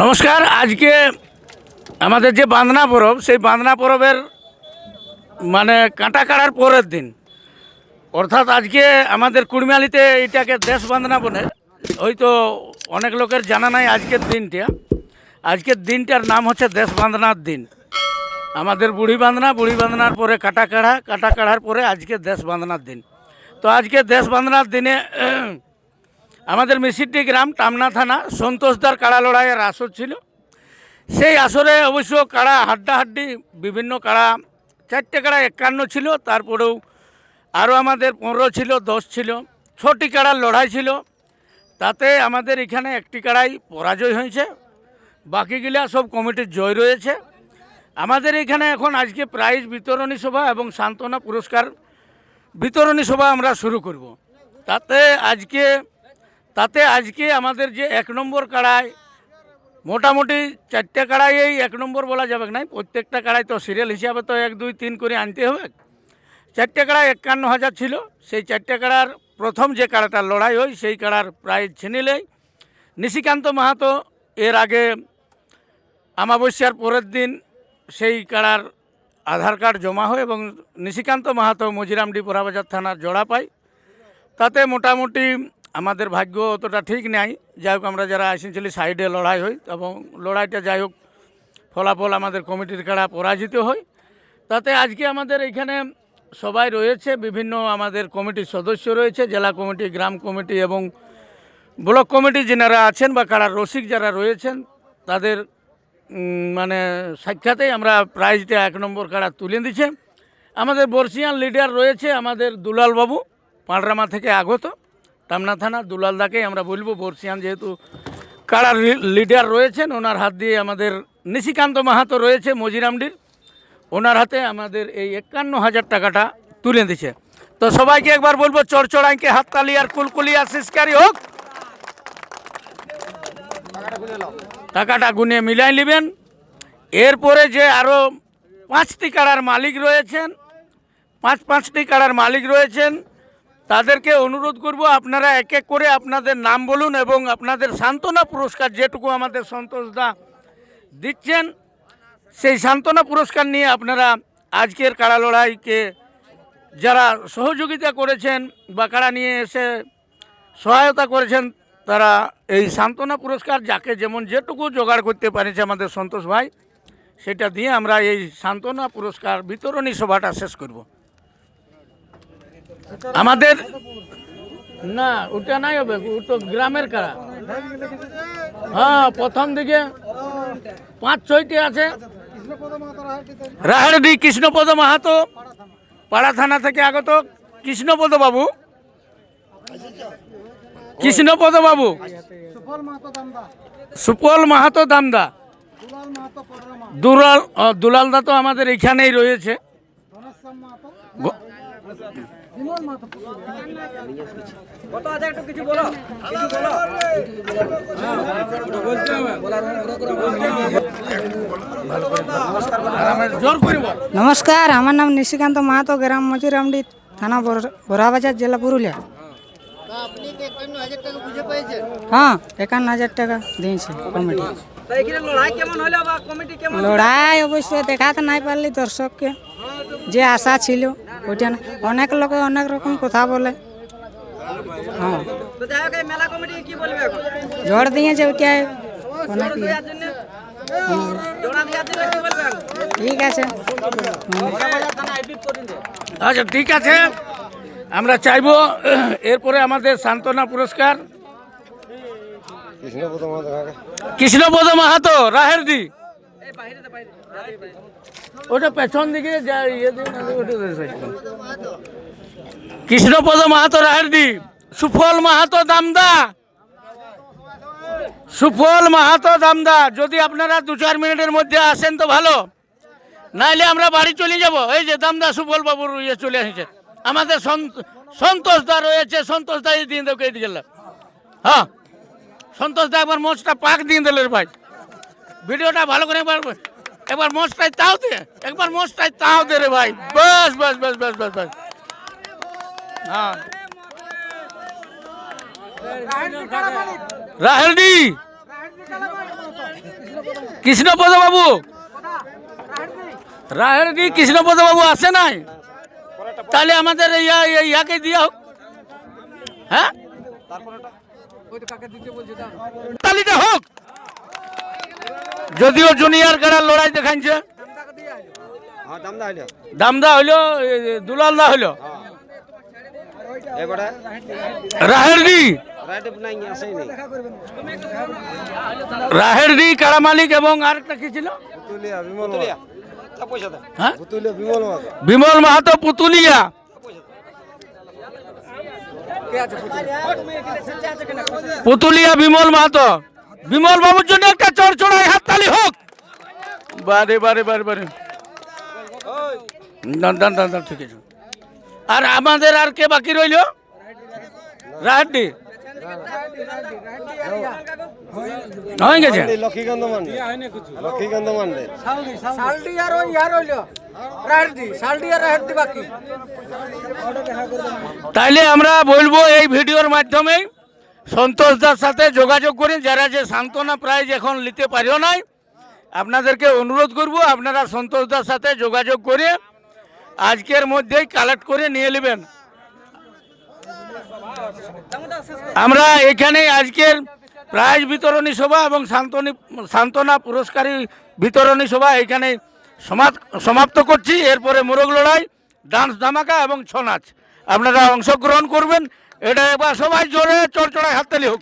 নমস্কার, আজকে আমাদের যে বাঁধনা পরব, সেই বাঁধনা পরবের মানে কাঁটা কাড়ার পরের দিন। অর্থাৎ আজকে আমাদের কুড়মিয়ালিতে এটাকে দেশ বাঁধনা বলে। হয়তো অনেক লোকের জানা নাই আজকের দিনটা। আজকের দিনটার নাম হচ্ছে দেশ বাঁধনার দিন। আমাদের বুড়ি বাঁধনা বুড়ি বাঁধনার পরে কাটা কাড়া কাটা কাড়ার পরে আজকে দেশ বাঁধনার দিন। তো আজকে দেশ বাঁধনার দিনে আমাদের মিসিড্ডি গ্রাম টামনা থানা, সন্তোষদার কাড়া লড়াইয়ের আসর ছিল। সেই আসরে অবশ্য কাড়া হাড্ডাহাড্ডি, বিভিন্ন কাড়া, চারটে কাড়া একান্ন ছিল, তারপরেও আরও আমাদের পনেরো ছিল, দশ ছিল। ছটি কাড়ার লড়াই ছিল। তাতে আমাদের এখানে একটি কাড়াই পরাজয় হয়েছে। বাকিগুলা সব কমিটির জয় রয়েছে। আমাদের এখানে এখন আজকে প্রাইজ বিতরণী সভা এবং সান্ত্বনা পুরস্কার বিতরণী সভা আমরা শুরু করব। তাতে আজকে তাতে আজকে আমাদের যে এক নম্বর কাড়ায় মোটামুটি চারটে কাড়াই এই এক নম্বর বলা যাবে না প্রত্যেকটা কাড়াই তো সিরিয়াল হিসাবে তো এক, দুই, তিন করে আনতে হবে। চারটে কাড়ায় একান্ন হাজার ছিল, সেই চারটে কাড়ার প্রথম যে কাড়াটা লড়াই হয়, সেই কাড়ার প্রাইজ ছিনিলেই নিশিকান্ত মাহাতো এর আগে আমাবস্যার পরের দিন সেই কাড়ার আধার কার্ড জমা হয় এবং নিশিকান্ত মাহাতো মজিরামডি পোড়াবাজার থানার জোড়া পায়। তাতে মোটামুটি আমাদের ভাগ্য অতটা ঠিক নাই। যাই হোক, আমরা যারা এসেছিলি সাইডে লড়াই হই, এবং লড়াইটা যাই হোক, ফলাফল আমাদের কমিটির কাড়া পরাজিত হয় তাতে আজকে আমাদের এখানে সবাই রয়েছে, বিভিন্ন আমাদের কমিটির সদস্য রয়েছে, জেলা কমিটি, গ্রাম কমিটি এবং ব্লক কমিটি যেনারা আছেন বা কাড়ার রসিক যারা রয়েছেন, তাদের মানে সাক্ষাতেই আমরা প্রাইজটা এক নম্বর কাড়া তুলে দিচ্ছে। আমাদের বর্ষিয়ান লিডার রয়েছে আমাদের দুলাল বাবু পাঁড়রামা থেকে আগত। টামনা থানা, দুলাল দাকেই আমরা বলব বর্ষিয়ান যেহেতু কাড়ার লিডার রয়েছেন, ওনার হাত দিয়ে আমাদের নিশিকান্ত মাহাতো রয়েছে মজিরামডির। ওনার হাতে আমাদের এই একান্ন হাজার টাকাটা তুলে দিচ্ছে তো সবাইকে একবার বলব, চড়চড়াইকে হাততালি আর কুলকুলি আর শিসকারি হোক। টাকাটা গুনে মিলাই নেবেন। এরপরে যে আরও পাঁচটি কাড়ার মালিক রয়েছেন পাঁচ পাঁচটি কাড়ার মালিক রয়েছেন তাদেরকে অনুরোধ করব, আপনারা এক এক করে আপনাদের নাম বলুন এবং আপনাদের সান্ত্বনা পুরস্কার যেটুকু আমাদের সন্তোষ দা দিচ্ছেন, সেই সান্ত্বনা পুরস্কার নিয়ে আপনারা আজকের কাড়া লড়াইকে যারা সহযোগিতা করেছেন বা কাড়া নিয়ে এসে সহায়তা করেছেন, তারা এই সান্ত্বনা পুরস্কার যাকে যেমন যেটুকু জোগাড় করতে পারেছে আমাদের সন্তোষ ভাই, সেটা দিয়ে আমরা এই সান্ত্বনা পুরস্কার বিতরণী সভাটা শেষ করব। আমাদের না ওটা নাই হবে ও তো গ্রামের কাড়া হ্যাঁ প্রথম দিকে পাঁচ ছয়টি আছে। রাহাড়ডি কৃষ্ণপদ মাহাতো পাড়া থানা থেকে আগত কৃষ্ণপদ বাবু। কৃষ্ণপদ বাবু। সুপল মাহাতো দামদা। দুলাল দুলালদা তো আমাদের এখানেই রয়েছে। কত আছে একটু কিছু বলো? কিছু বলো? নমস্কার আমার নাম নিশিকান্ত মাহাতো গ্রাম মজুরামডি থানা বড়াবাজার জেলা পুরুলিয়া। হ্যাঁ একান্ন হাজার টাকা দিয়েছে কমিটি। লড়াই অবশ্যই দেখাতে নাই পারলি দর্শককে। যে আশা ছিল ওইটা না। অনেক লোকে অনেক রকম কথা বলে। হ্যাঁ। ঝড় দিয়েছে ওইটাই অনেক ইয়ে। ঠিক আছে। আচ্ছা ঠিক আছে। আমরা চাইব এরপরে আমাদের সান্ত্বনা পুরস্কার। কৃষ্ণপদ মাহাতো বাইরে দে ওটা পেছন দিকে ইয়ে দিন। কৃষ্ণপদ মাহাতো রাহেরদি সুফল মাহাতো দামদা। সুফল মাহাতো দামদা, যদি আপনারা দু চার মিনিটের মধ্যে আসেন তো ভালো। নাইলে আমরা বাড়ি চলে যাব। এই যে দামদা সুফল বাবুর ইয়ে চলে এসেছে আমাদের সন্ত- সন্তোষ দা রয়েছে, সন্তোষ দা এই দিয়ে দেবো এই দিকে হ্যাঁ সন্তোষ দা একবার মোচটা পাক দিয়ে দিল রে ভাই। ভিডিওটা ভালো করে একবার একবার মোচটাই তাও দে একবার মোচটাই তাও দে রে ভাই। বাস বাস বাস বাস বাস বাস। হ্যাঁ। রাহেলডি কৃষ্ণপদ বাবু রাহেরডি কৃষ্ণপদ বাবু আসে নাই? তাহলে আমাদের ইয়া ইয়া- ইয়াকে দিয়া হোক। হ্যাঁ? তালিটা হোক। যদিও জুনিয়র কারার লড়াই দেখাইছে? হ্যাঁ দামদা হইল। এ, দুলাল দা হইল। নেই। রাহেরডি কারা মালিক এবং আরেকটা কি ছিল? বিমল পুতুলিয়া। তা পয়সা দে। হ্যাঁ? পুতুলিয়া বিমল মাঝে বিমল মাহাতো পুতুলিয়া। কে আছে পুতুলিয়া? পুতুলিয়া বিমল মাহাতো। বিমল বাবুর জন্য একটা চড় চড়াই হাততালি হোক। বারে বারে বারে বারে। ঠিক আছে। আর আমাদের আর কে বাকি রইল? রাহাড্ডি। হয়ে গেছে। লক্ষ্মীকান্ত মান্ডে। লক্ষ্মীকান্ত মান্ডে। সালডি আর ওই হইল। তাইলে আমরা বলব এই ভিডিওর মাধ্যমে সন্তোষ দার সাথে যোগাযোগ করে, যারা যে সান্ত্বনা প্রাইজ এখন নিতে পারিও নাই, আপনাদেরকে অনুরোধ করব, আপনারা সন্তোষ দার সাথে যোগাযোগ করে আজকের মধ্যেই কালেক্ট করে নিয়ে নেবেন। আমরা এখানে আজকের প্রাইজ বিতরণী সভা এবং সান্ত্বনী, সান্ত্বনা পুরস্কারী বিতরণী সভা এখানে সমাপ্ত করছি। এরপরে মোরগ লড়াই, ডান্স ধামাকা এবং ছৌ নাচ। আপনারা অংশগ্রহণ করবেন। এটা এবার সবাই জোরে চড়চড়ায় হাততালি হোক।